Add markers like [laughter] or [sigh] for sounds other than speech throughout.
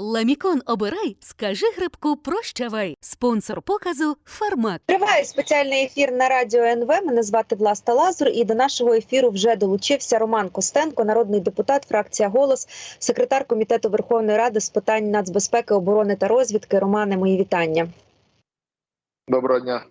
Ламікон обирай, скажи грибку прощавай. Спонсор показу Фармак. Триває спеціальний ефір на радіо НВ. Мене звати Власта Лазур. І до нашого ефіру вже долучився Роман Костенко, народний депутат, фракція Голос, секретар комітету Верховної Ради з питань нацбезпеки, оборони та розвідки. Романе, мої вітання. Доброго дня.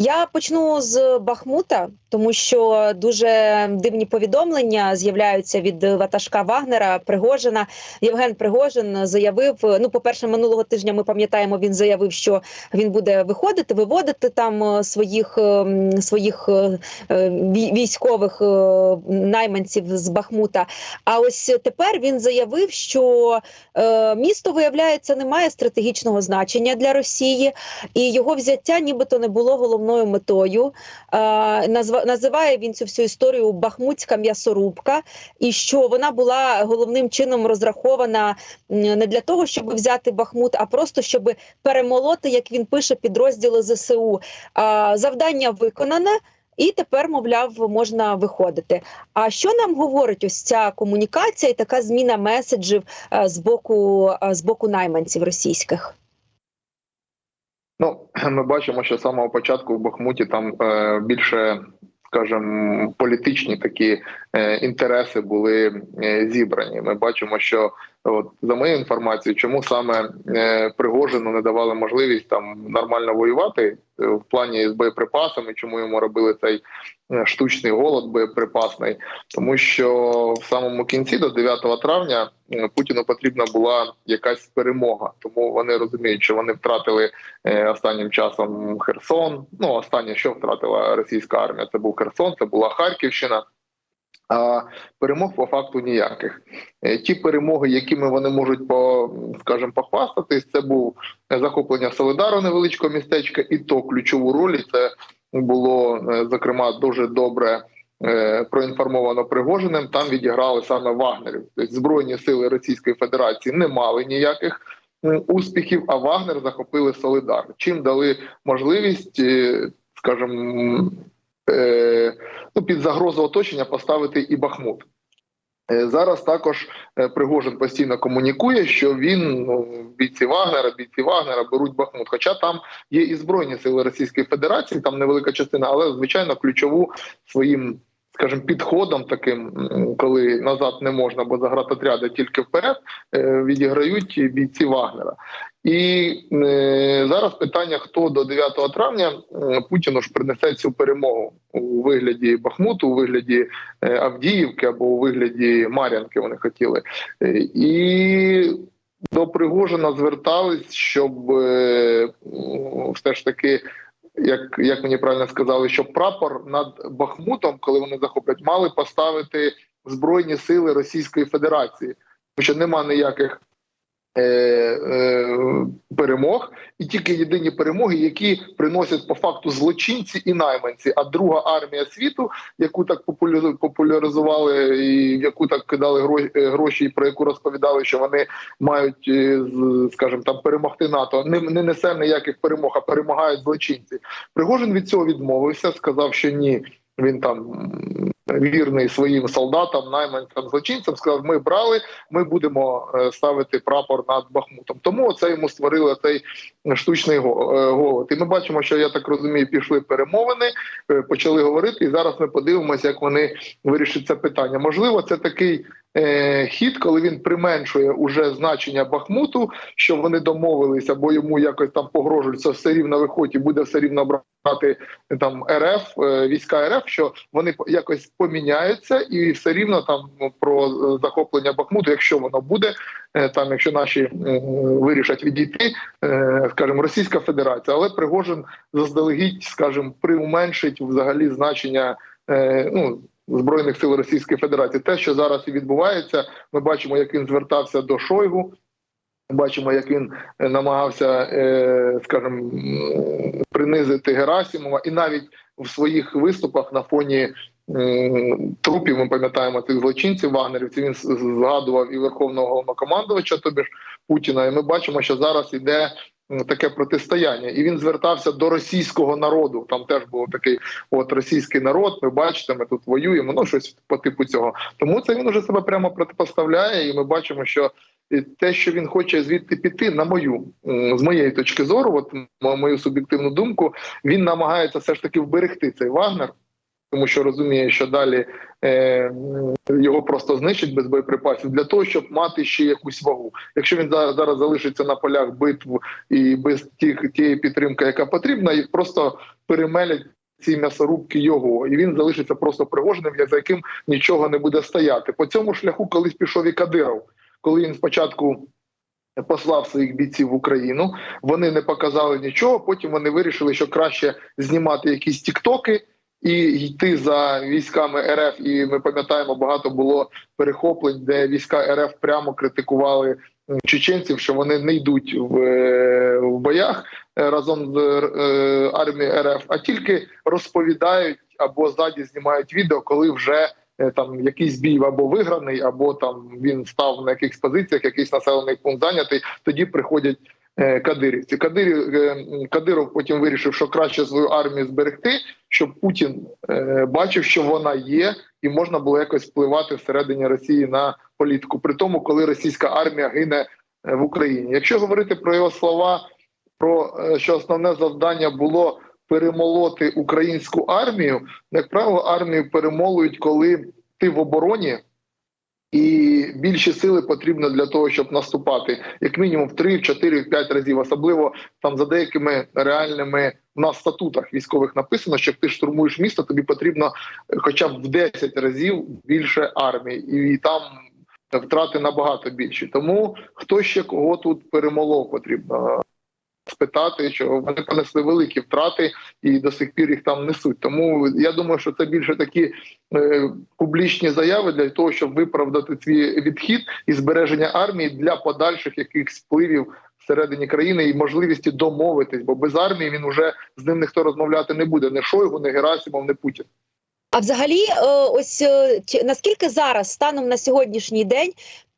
Я почну з Бахмута, тому що дуже дивні повідомлення з'являються від ватажка Вагнера Пригожина. Євген Пригожин заявив: ну, по перше, минулого тижня ми пам'ятаємо, він заявив, що він буде виходити, виводити там е, своїх ем, своїх е, е, вій- військових е, найманців з Бахмута. А ось тепер він заявив, що е, місто виявляється не має стратегічного значення для Росії, і його взяття нібито не було головною метою. Е, називає він цю всю історію Бахмутська м'ясорубка, і що вона була головним чином розрахована не для того, щоб взяти Бахмут, а просто щоб перемолоти, як він пише, підрозділи ЗСУ. Е, завдання виконане. І тепер, мовляв, можна виходити. А що нам говорить ось ця комунікація і така зміна меседжів е, з боку з боку найманців російських? Ну, [clears throat] ми бачимо, що з самого початку в Бахмуті там е, більше, скажімо, політичні такі е, інтереси були е, зібрані. Ми бачимо, що от за моєю інформацією, чому саме е, Пригожину не давали можливість там нормально воювати е, в плані з боєприпасами, чому йому робили цей е, штучний голод боєприпасний, тому що в самому кінці до 9 травня Путіну потрібна була якась перемога, тому вони розуміють, що вони втратили останнім часом Херсон. Ну останнє, що втратила російська армія, це був Херсон, це була Харківщина. А перемог по факту ніяких. Е, Ті перемоги, якими вони можуть по скажімо, похвастатись, це був захоплення Солидару невеличкого містечка, і то ключову роль це було е, зокрема дуже добре е, проінформовано Пригожиним. Там відіграли саме Вагнерів. Тобто збройні сили Російської Федерації не мали ніяких успіхів, а Вагнер захопили Солидар. Чим дали можливість, скажімо, ну, під загрозу оточення поставити і Бахмут. Е, Зараз також е, Пригожин постійно комунікує, що він ну, бійці Вагнера, бійці Вагнера беруть Бахмут. Хоча там є і збройні сили Російської Федерації, там невелика частина, але звичайно ключову своїм, скажімо, підходом, таким, коли назад не можна, бо загратотряди тільки вперед, е, відіграють бійці Вагнера. І е, зараз питання: хто до 9 травня е, Путіну ж принесе цю перемогу у вигляді Бахмуту, у вигляді е, Авдіївки або у вигляді Мар'янки. Вони хотіли. Е, і до Пригожина звертались, щоб е, все ж таки. Як, як мені правильно сказали, що прапор над Бахмутом, коли вони захоплять, мали поставити Збройні сили Російської Федерації, тому що нема ніяких перемог, і тільки єдині перемоги, які приносять по факту злочинці і найманці. А друга армія світу, яку так популяризували, і яку так кидали е, гроші, і про яку розповідали, що вони мають, е, скажімо, там перемогти НАТО, не, не несе ніяких перемог, а перемагають злочинці. Пригожин від цього відмовився, сказав, що ні. Він там вірний своїм солдатам, найманцям, злочинцям, сказав: ми брали, ми будемо е, ставити прапор над Бахмутом. Тому це йому створили цей штучний е, голод. І ми бачимо, що я так розумію, пішли перемовини, е, почали говорити, і зараз ми подивимося, як вони вирішать це питання. Можливо, це такий. Хід, коли він применшує уже значення Бахмуту, що вони домовилися, бо йому якось там погрожують, що все рівно виходить і буде все рівно брати там РФ, війська РФ, що вони якось поміняються, і все рівно там ну, про е, захоплення Бахмуту, якщо воно буде, е, там якщо наші е, вирішать відійти, скажімо, Російська Федерація, але Пригожин заздалегідь, скажімо, приуменшить взагалі значення ну. Збройних сил Російської Федерації, те, що зараз і відбувається, ми бачимо, як він звертався до Шойгу. Бачимо, як він намагався, скажімо, принизити Герасимова, і навіть в своїх виступах на фоні трупів ми пам'ятаємо цих злочинців вагнерівців. Він згадував і верховного головнокомандувача, тобі ж Путіна. І ми бачимо, що зараз іде таке протистояння, і він звертався до російського народу. Там теж був такий от російський народ. Ви бачите, ми тут воюємо. Ну щось по типу цього. Тому це він уже себе прямо протипоставляє, і ми бачимо, що те, що він хоче звідти піти, на мою з моєї точки зору, от мою суб'єктивну думку, він намагається все ж таки вберегти цей Вагнер, тому що розуміє, що далі е, його просто знищать без боєприпасів для того, щоб мати ще якусь вагу. Якщо він за- зараз залишиться на полях битв і без тих тієї підтримки, яка потрібна, їх просто перемелять. Ці м'ясорубки його, і він залишиться просто пригоженим, за яким нічого не буде стояти. По цьому шляху колись пішов і Кадиров, коли він спочатку послав своїх бійців в Україну, вони не показали нічого. Потім вони вирішили, що краще знімати якісь тіктоки і йти за військами РФ. І ми пам'ятаємо, багато було перехоплень, де війська РФ прямо критикували чеченців, що вони не йдуть в, е, в боях е, разом з е, армією РФ, а тільки розповідають або ззаді знімають відео, коли вже там якийсь бій або виграний, або там він став на якихось позиціях, якийсь населений пункт зайнятий. Тоді приходять кадирівці. Кадирів е, Кадиров потім вирішив, що краще свою армію зберегти, щоб Путін е, бачив, що вона є, і можна було якось впливати всередині Росії на політику. При тому, коли російська армія гине е, в Україні. Якщо говорити про його слова, про е, що основне завдання було перемолоти українську армію, як правило, армію перемолують, коли ти в обороні. І більші сили потрібно для того, щоб наступати, як мінімум в 3, в 4, в 5 разів, особливо там за деякими реальними в нас статутах військових написано, що як ти штурмуєш місто, тобі потрібно хоча б в 10 разів більше армії, і там втрати набагато більші. Тому хто ще кого тут перемолов, потрібно спитати, що вони понесли великі втрати і до сих пір їх там несуть. Тому я думаю, що це більше такі е, публічні заяви для того, щоб виправдати свій відхід і збереження армії для подальших якихось впливів всередині країни і можливості домовитись, бо без армії він уже з ним ніхто розмовляти не буде. Не Шойгу, не Герасимов, не Путін. А взагалі, е, ось е, наскільки зараз станом на сьогоднішній день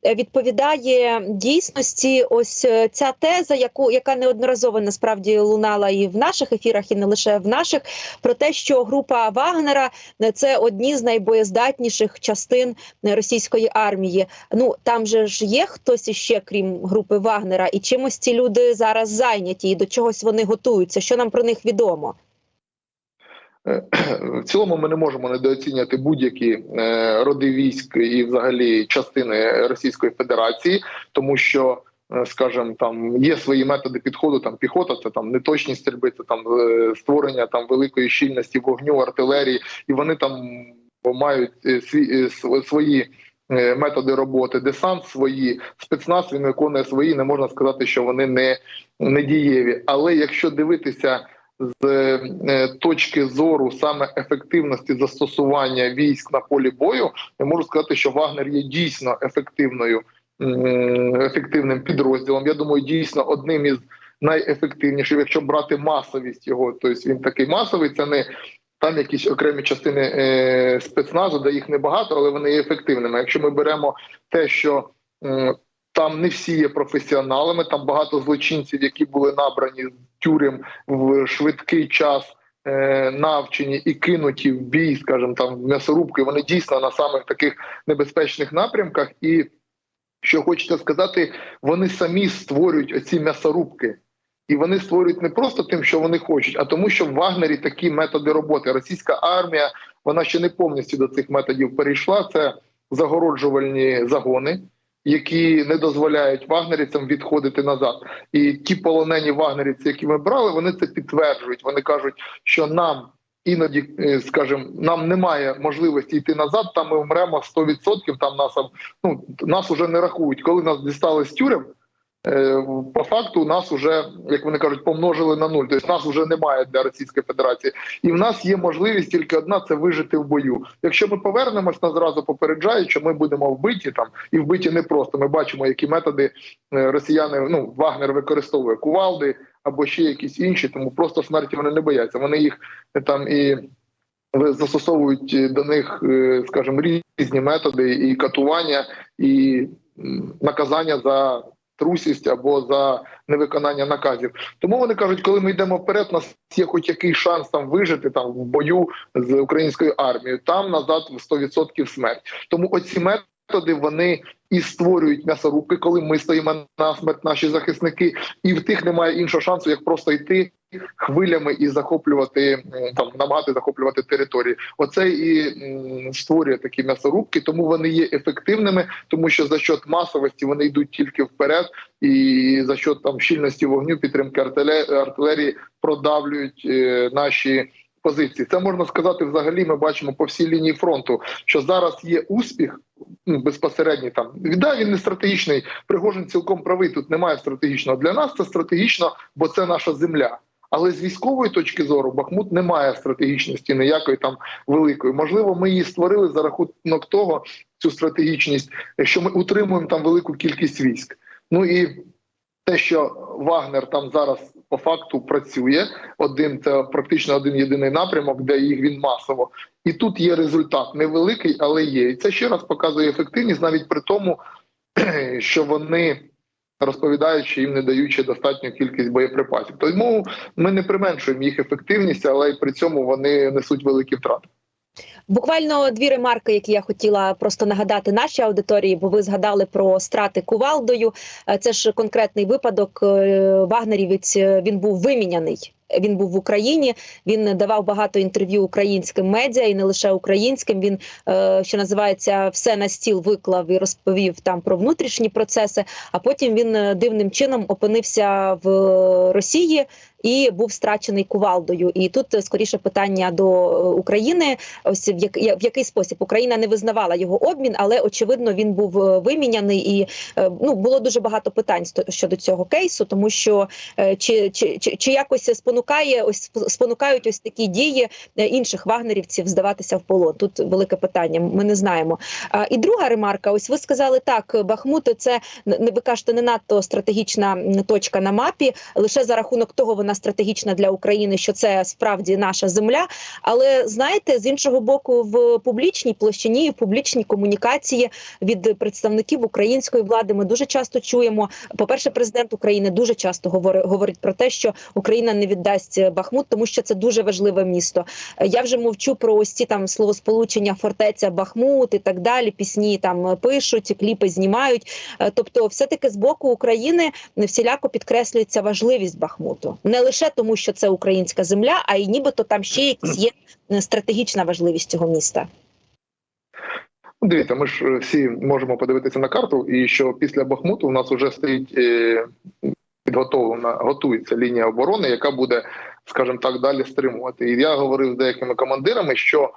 відповідає дійсності ось е, ця теза, яку яка неодноразово насправді лунала і в наших ефірах, і не лише в наших, про те, що група Вагнера е, це одні з найбоєздатніших частин е, російської армії. Ну там же ж є хтось іще, крім групи Вагнера, і чимось ці люди зараз зайняті, і до чогось вони готуються. Що нам про них відомо? Е, [clears throat] В цілому ми не можемо недооцінювати будь-які е, роди військ і, взагалі, частини Російської Федерації, тому що, е, скажімо, там є свої методи підходу. Там піхота, це там неточність стрільби, це там створення там великої щільності вогню, артилерії, і вони там мають свої. Методи роботи, десант свої, спецназ він виконує свої. Не можна сказати, що вони не, не дієві. Але якщо дивитися з е, точки зору саме ефективності застосування військ на полі бою, я можу сказати, що Вагнер є дійсно ефективною ефективним підрозділом. Я думаю, дійсно одним із найефективніших, якщо брати масовість його, тобто він такий масовий, це не там якісь окремі частини е, спецназу, де їх небагато, але вони є ефективними. Якщо ми беремо те, що там не всі є професіоналами, там багато злочинців, які були набрані тюрем в швидкий час. е, Навчені і кинуті в бій, скажімо, там в м'ясорубки, вони дійсно на самих таких небезпечних напрямках. І що хочеться сказати, вони самі створюють оці м'ясорубки. І вони створюють не просто тим, що вони хочуть, а тому, що в Вагнері такі методи роботи. Російська армія вона ще не повністю до цих методів перейшла. Це загороджувальні загони, які не дозволяють вагнерівцям відходити назад. І ті полонені вагнерівці, які ми брали, вони це підтверджують. Вони кажуть, що нам іноді, е, скажімо, нам немає можливості йти назад. Там ми вмремо 100%, Там нас ну нас уже не рахують. Коли нас дістали з тюрем. Е, По факту нас вже, як вони кажуть, помножили на нуль. Тобто нас вже немає для Російської Федерації, і в нас є можливість тільки одна це вижити в бою. Якщо ми повернемось, нас зразу попереджають, що ми будемо вбиті там і вбиті не просто. Ми бачимо, які методи е, росіяни ну Вагнер використовує кувалди або ще якісь інші, тому просто смерті вони не бояться. Вони їх е, там і застосовують до них, скажімо, різні методи і катування, і наказання за трусість або за невиконання наказів. Тому вони кажуть, коли ми йдемо вперед, у нас є хоч який шанс там вижити там в бою з українською армією. Там назад в 100% смерть. Тому оці методи методи вони і створюють м'ясорубки, коли ми стоїмо на смерть наші захисники, і в тих немає іншого шансу, як просто йти хвилями і захоплювати там, намагати захоплювати території. Оце і створює такі м'ясорубки, тому вони є ефективними, тому що за счет масовості вони йдуть тільки вперед, і за счет там щільності вогню, підтримки артиле- артилерії продавлюють е, наші. Позиції це можна сказати взагалі. Ми бачимо по всій лінії фронту, що зараз є успіх ну, безпосередній там да, він не стратегічний. Пригожин цілком правий. Тут немає стратегічного для нас. Це стратегічно, бо це наша земля. Але з військової точки зору Бахмут не має стратегічності ніякої там великої. Можливо, ми її створили за рахунок того, цю стратегічність, що ми утримуємо там велику кількість військ. Ну і те, що Вагнер там зараз по факту працює, один це практично один єдиний напрямок, де їх він масово, і тут є результат невеликий, але є. І це ще раз показує ефективність, навіть при тому, [clears throat] що вони розповідають, що їм не даючи достатню кількість боєприпасів. Тому ми не применшуємо їх ефективність, але й при цьому вони несуть великі втрати. Буквально дві ремарки, які я хотіла просто нагадати нашій аудиторії, бо ви згадали про страти кувалдою. Е, Це ж конкретний випадок. е, Вагнерівець е, він був виміняний. Він був в Україні. Він давав багато інтерв'ю українським медіа і не лише українським. Він що називається все на стіл виклав і розповів там про внутрішні процеси. А потім він дивним чином опинився в Росії і був страчений кувалдою. І тут е, скоріше питання до е, України. Ось в, як, в який спосіб Україна не визнавала його обмін, але очевидно він був е, виміняний, і ну було дуже багато питань щодо цього кейсу, тому що чи, чи, чи, чи якось спонукає ось сп- спонукають ось такі дії інших вагнерівців здаватися в полон. Тут велике питання. Ми не знаємо. І друга ремарка: ось ви сказали так, Бахмут це не ви кажете, не надто стратегічна точка на мапі. Лише за рахунок того вона стратегічна для України, що це справді наша земля. Але знаєте, з іншого боку, в публічній площині, і в публічній комунікації від представників української влади ми дуже часто чуємо. По перше, президент України дуже часто говорить, про те, що Україна не віддасть Бахмут, тому що це дуже важливе місто. Я вже мовчу про ось ці там словосполучення фортеця Бахмут і так далі. Пісні там пишуть, кліпи знімають. Е, Тобто, все таки з боку України всіляко підкреслюється важливість Бахмуту, не лише тому, що це українська земля, а й нібито там ще якась є е, стратегічна важливість цього міста. Ну, Дивіться, ми ж е, всі можемо подивитися на карту, і що після Бахмуту у нас вже стоїть е, підготовлена, готується лінія оборони, яка буде, скажімо так, далі стримувати. І я говорив з деякими командирами, що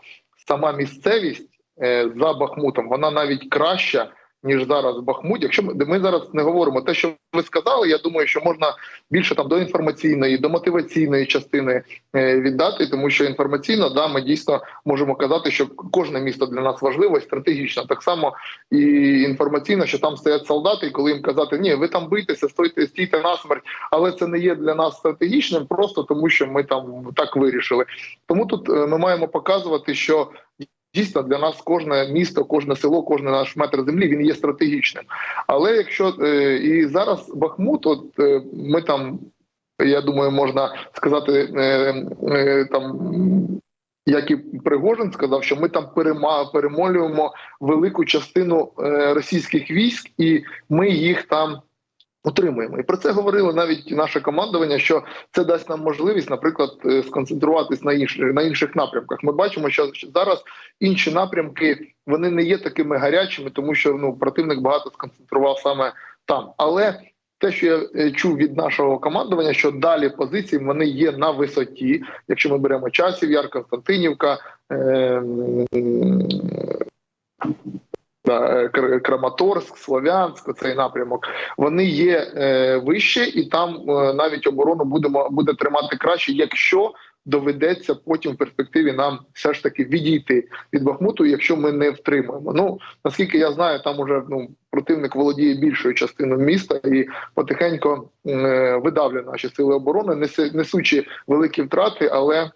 сама місцевість за Бахмутом вона навіть краща. Ніж зараз в Бахмуті. Якщо ми, ми зараз не говоримо те, що ви сказали, я думаю, що можна більше там до інформаційної, до мотиваційної частини е, віддати, тому що інформаційно да ми дійсно можемо казати, що кожне місто для нас важливо і стратегічно. Так само і інформаційно, що там стоять солдати, і коли їм казати, ні, ви там бийтеся, стойте, стійте насмерть, але це не є для нас стратегічним, просто тому що ми там так вирішили. Тому тут е, ми маємо показувати, що. Дійсно, для нас кожне місто, кожне село, кожен наш метр землі він є стратегічним. Але якщо е, і зараз Бахмут, от е, ми там, я думаю, можна сказати, е, там як і Пригожин сказав, що ми там перемолюємо велику частину російських військ, і ми їх там утримуємо. І про це говорило навіть наше командування, що це дасть нам можливість, наприклад, е, сконцентруватись на інших на інших напрямках. Ми бачимо, що зараз інші напрямки вони не є такими гарячими, тому що ну противник багато сконцентрував саме там. Але те, що я е, чув від нашого командування, що далі позиції вони є на висоті. Якщо ми беремо часів, Яр, Константинівка. Е- Краматорськ, Слов'янськ, цей напрямок, вони є е, вище, і там е, навіть оборону будемо буде тримати краще, якщо доведеться потім в перспективі нам все ж таки відійти від Бахмуту, якщо ми не втримаємо. Ну наскільки я знаю, там уже ну противник володіє більшою частиною міста і потихеньку е, видавлює наші сили оборони, несучи великі втрати, але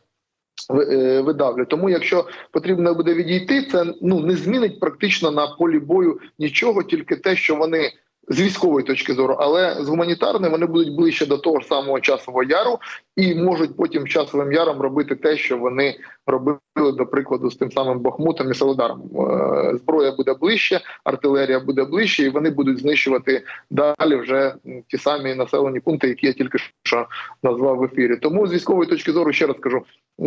е. Тому, якщо потрібно буде відійти, це ну не змінить практично на полі бою нічого, тільки те, що вони з військової точки зору, але з гуманітарної вони будуть ближче до того ж самого часового яру і можуть потім часовим яром робити те, що вони робили до прикладу з тим самим Бахмутом і Солодаром. Е, Зброя буде ближче, артилерія буде ближче, і вони будуть знищувати далі вже ті самі населені пункти, які я тільки що назвав в ефірі. Тому з військової точки зору ще раз кажу: е,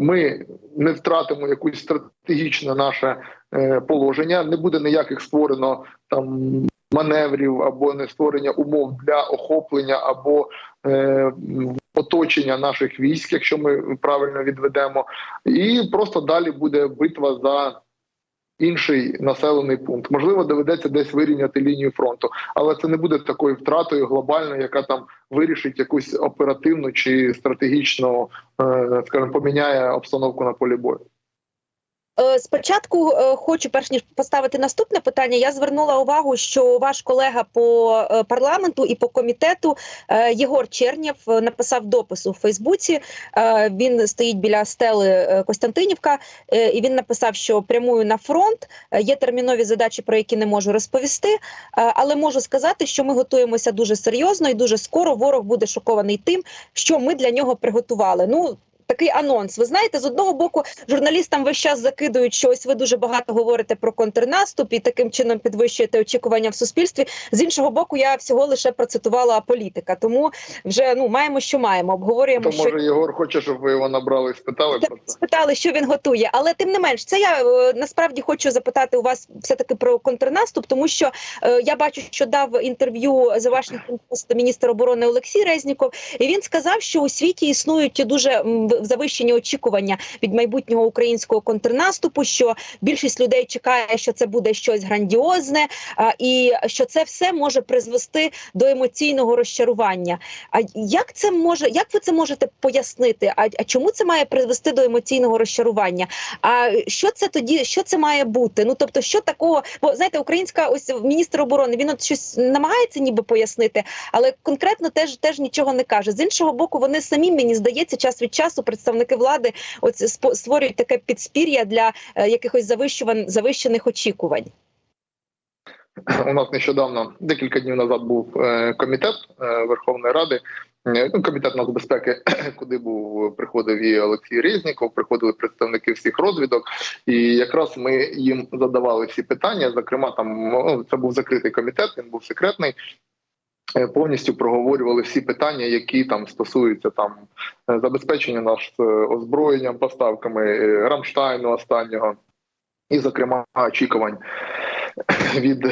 ми не втратимо якусь стратегічне наше е, положення, не буде ніяких створено там маневрів або не створення умов для охоплення або е, оточення наших військ, якщо ми правильно відведемо, і просто далі буде битва за. Інший населений пункт можливо доведеться десь вирівняти лінію фронту, але це не буде такою втратою глобальною, яка там вирішить якусь оперативну чи стратегічну, е, скажімо, поміняє обстановку на полі бою. Е, Спочатку е, хочу, перш ніж поставити наступне питання, я звернула увагу, що ваш колега по е, парламенту і по комітету Єгор Чернєв написав допис у Фейсбуці. Він стоїть біля стели Костянтинівка, і він написав, що прямую на фронт. Є термінові задачі, про які не можу розповісти. Але можу сказати, що ми готуємося дуже серйозно і дуже скоро ворог буде шокований тим, що ми для нього приготували. Ну такий анонс. Ви знаєте, з одного боку, журналістам весь час закидують, що ось ви дуже багато говорите про контрнаступ і таким чином підвищуєте очікування в суспільстві. З іншого боку, я всього лише процитувала політика. Тому вже ну маємо, що маємо. Обговорюємо, То що може Єгор хоче, щоб ви його набрали і спитали Та- про це. спитали, що він готує. Але тим не менш, це я е, насправді хочу запитати у вас все таки про контрнаступ, тому що е, я бачу, що дав інтерв'ю Washington Post міністр оборони Олексій Резніков, і він сказав, що у світі існують дуже завищені очікування від майбутнього українського контрнаступу. Що більшість людей чекає, що це буде щось грандіозне, і що це все може призвести до емоційного розчарування. А як це може, як ви це можете пояснити? А, а чому це має призвести до емоційного розчарування? А що це тоді? Що це має бути? Ну тобто, що такого? Бо знаєте, українська ось міністр оборони він от щось намагається ніби пояснити, але конкретно теж теж нічого не каже. З іншого боку, вони самі мені здається, час від часу представники влади спо- створюють таке підспір'я для е, якихось завищувань завищених очікувань. У нас нещодавно декілька днів назад був е, комітет е, Верховної Ради. Ну, комітет нацбезпеки, [coughs] куди був приходив і Олексій Резніков, приходили представники всіх розвідок, і якраз ми їм задавали всі питання. Зокрема, там ну, це був закритий комітет, він був секретний. Е, Повністю проговорювали всі питання, які там стосуються там е, забезпечення наш е, озброєнням, поставками Рамштайну останнього, і, зокрема, очікувань [coughs] від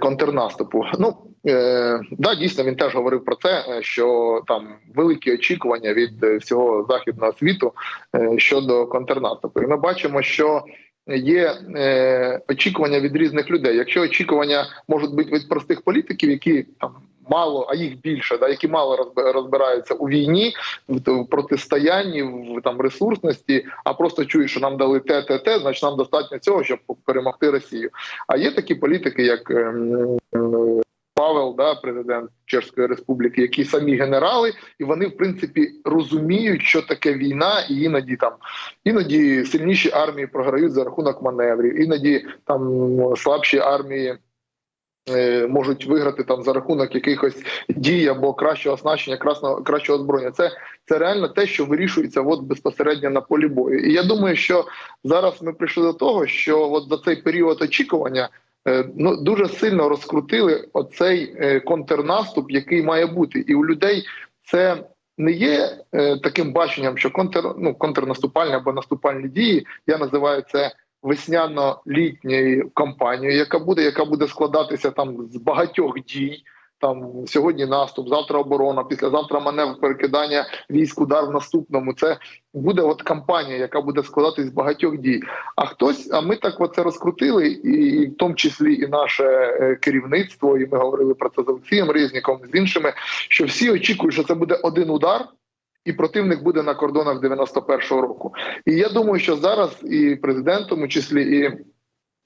контрнаступу. Ну е, да, дійсно він теж говорив про це, е, що там великі очікування від всього західного світу щодо контрнаступу. І ми бачимо, що є е, очікування від різних людей. Якщо очікування можуть бути від простих політиків, які там. Мало, а їх більше, да, які мало розб- розбираються у війні, в, протистоянні, в там ресурсності, а просто чують, що нам дали те, те, те, значить нам достатньо цього, щоб перемогти Росію. А є такі політики, як ем, е, Павел, да, президент Чешської Республіки, які самі генерали, і вони в принципі розуміють, що таке війна, і іноді там іноді сильніші армії програють за рахунок маневрів, іноді там слабші армії. Е, Можуть виграти там за рахунок якихось дій або кращого оснащення, красно кращого озброєння. Це це реально те, що вирішується от безпосередньо на полі бою. І я думаю, що зараз ми прийшли до того, що от за цей період очікування е, ну дуже сильно розкрутили оцей е, контрнаступ, який має бути, і у людей це. Не є таким баченням, що контр, ну, контрнаступальні або наступальні дії, я називаю це весняно-літньою кампанією, яка буде, яка буде складатися там з багатьох дій. Там сьогодні наступ, завтра оборона, післязавтра маневр перекидання військ удар в наступному. Це буде от кампанія, яка буде складатись з багатьох дій. А хтось, а ми так оце розкрутили, і в тому числі і наше е, керівництво, і ми говорили про це з Олексієм Резніком, з іншими, що всі очікують, що це буде один удар. І противник буде на кордонах 91-го року. І я думаю, що зараз і президент, в тому числі і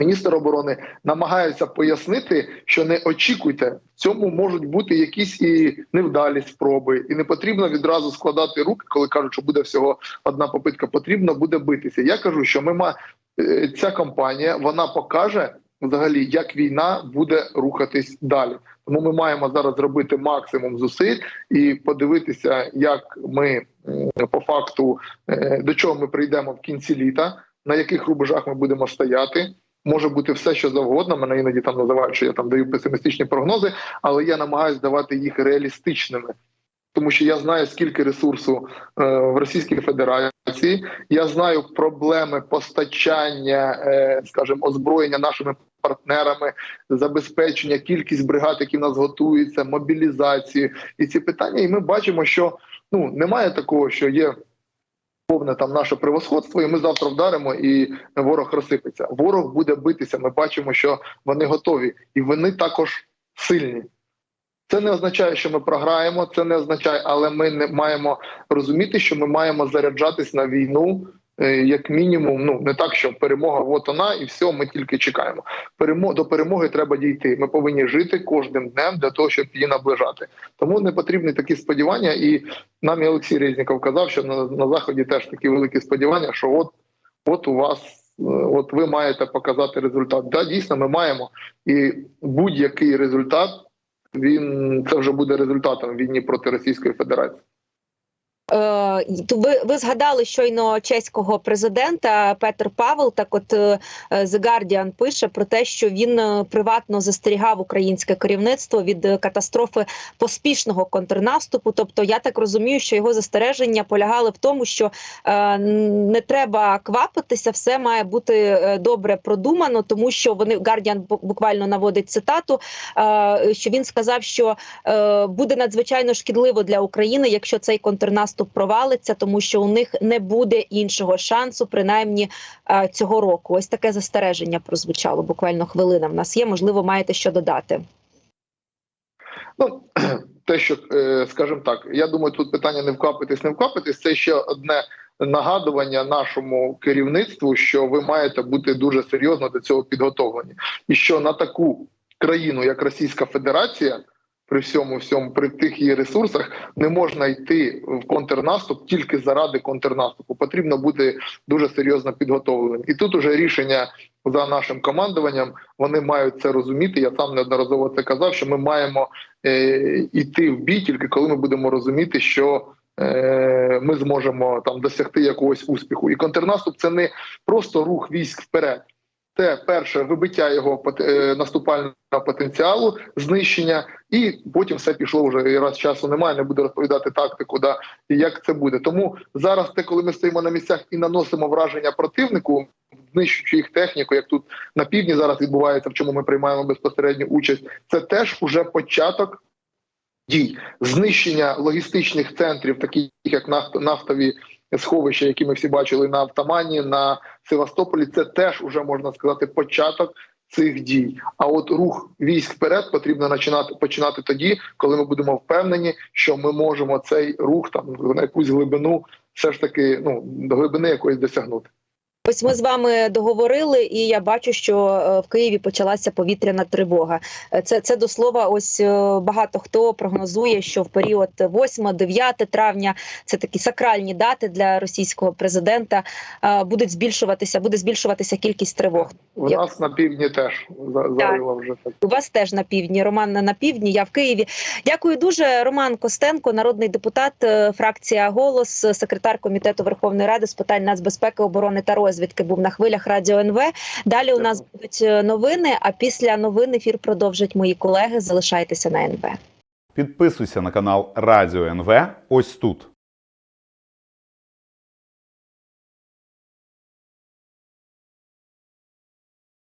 міністр оборони, намагаються пояснити, що не очікуйте, в цьому можуть бути якісь і невдалі спроби, і не потрібно відразу складати руки, коли кажуть, що буде всього одна попитка. Потрібно буде битися. Я кажу, що ми ма е, ця кампанія вона покаже. взагалі, як війна буде рухатись далі. Тому ми маємо зараз зробити максимум зусиль і подивитися, як ми по факту е, до чого ми прийдемо в кінці літа, на яких рубежах ми будемо стояти. Може бути все, що завгодно. Мене іноді там називають, що я там даю песимістичні прогнози, але я намагаюся давати їх реалістичними. Тому що я знаю, скільки ресурсу е, в Російській Федерації. Я знаю проблеми постачання, е, скажімо, озброєння нашими партнерами, забезпечення, кількість бригад, які в нас готуються, мобілізації і ці питання. І ми бачимо, що ну немає такого, що є повне там наше превосходство, і ми завтра вдаримо, і ворог розсипеться. Ворог буде битися. Ми бачимо, що вони готові, і вони також сильні. Це не означає, що ми програємо. Це не означає, але ми не маємо розуміти, що ми маємо заряджатись на війну. Е, Як мінімум, ну не так, що перемога от вона, і все, ми тільки чекаємо. Перемо до перемоги треба дійти. Ми повинні жити кожним днем для того, щоб її наближати. Тому не потрібні такі сподівання. І нам і Олексій Резніков казав, що на, на заході теж такі великі сподівання, що от, от у вас, е, от ви маєте показати результат. Да, дійсно, ми маємо. І будь-який результат він це вже буде результатом війни проти Російської Федерації. Е, ви, ви згадали щойно чеського президента Петер Павел. Так, от е, The Guardian пише про те, що він е, приватно застерігав українське керівництво від катастрофи поспішного контрнаступу. Тобто, я так розумію, що його застереження полягали в тому, що не треба квапитися, все має бути добре продумано, тому що вони Guardian буквально наводить цитату, що він сказав, що буде надзвичайно шкідливо для України, якщо цей контрнаступ провалиться, тому що у них не буде іншого шансу, принаймні е, цього року. Ось таке застереження прозвучало. Буквально хвилина в нас є. Можливо, маєте що додати. Ну [clears throat] те, що е, скажімо так, я думаю, тут питання не вкапитись, не вкапитись. Це ще одне нагадування нашому керівництву, що ви маєте бути дуже серйозно до цього підготовлені, і що на таку країну, як Російська Федерація. При всьому всьому при тих її ресурсах не можна йти в контрнаступ тільки заради контрнаступу. Потрібно бути дуже серйозно підготовленим. І тут уже рішення за нашим командуванням вони мають це розуміти. Я сам неодноразово це казав. Що ми маємо е, йти в бій тільки коли ми будемо розуміти, що е, ми зможемо там досягти якогось успіху. І контрнаступ це не просто рух військ вперед. Це перше вибиття його е, наступального потенціалу, знищення, і потім все пішло вже і раз часу немає. Не буду розповідати тактику, да як це буде. Тому зараз, те, коли ми стоїмо на місцях і наносимо враження противнику, знищуючи їх техніку, як тут на півдні зараз відбувається, в чому ми приймаємо безпосередню участь, це теж уже початок дій знищення логістичних центрів, таких як нафт- нафтові сховища, які ми всі бачили на Автомані, на Севастополі. Це теж уже можна сказати початок цих дій. А от рух військ вперед потрібно починати починати тоді, коли ми будемо впевнені, що ми можемо цей рух там на якусь глибину, все ж таки, ну глибини якоїсь досягнути. Ось ми з вами договорили, і я бачу, що е, в Києві почалася повітряна тривога. Е, Це це до слова. Ось е, багато хто прогнозує, що в період 8-9 травня це такі сакральні дати для російського президента. Будуть збільшуватися, буде збільшуватися кількість тривог. В Як- нас на півдні теж за- вже так. У вас теж на півдні. Роман на півдні. Я в Києві. Дякую дуже. Роман Костенко, народний депутат, фракція Голос, секретар комітету Верховної Ради з питань нацбезпеки, оборони та розвідки. Був на хвилях радіо НВ. Далі у нас будуть е, новини. А після новин ефір продовжать мої колеги. Залишайтеся на НВ. Підписуйся на канал Радіо НВ ось тут.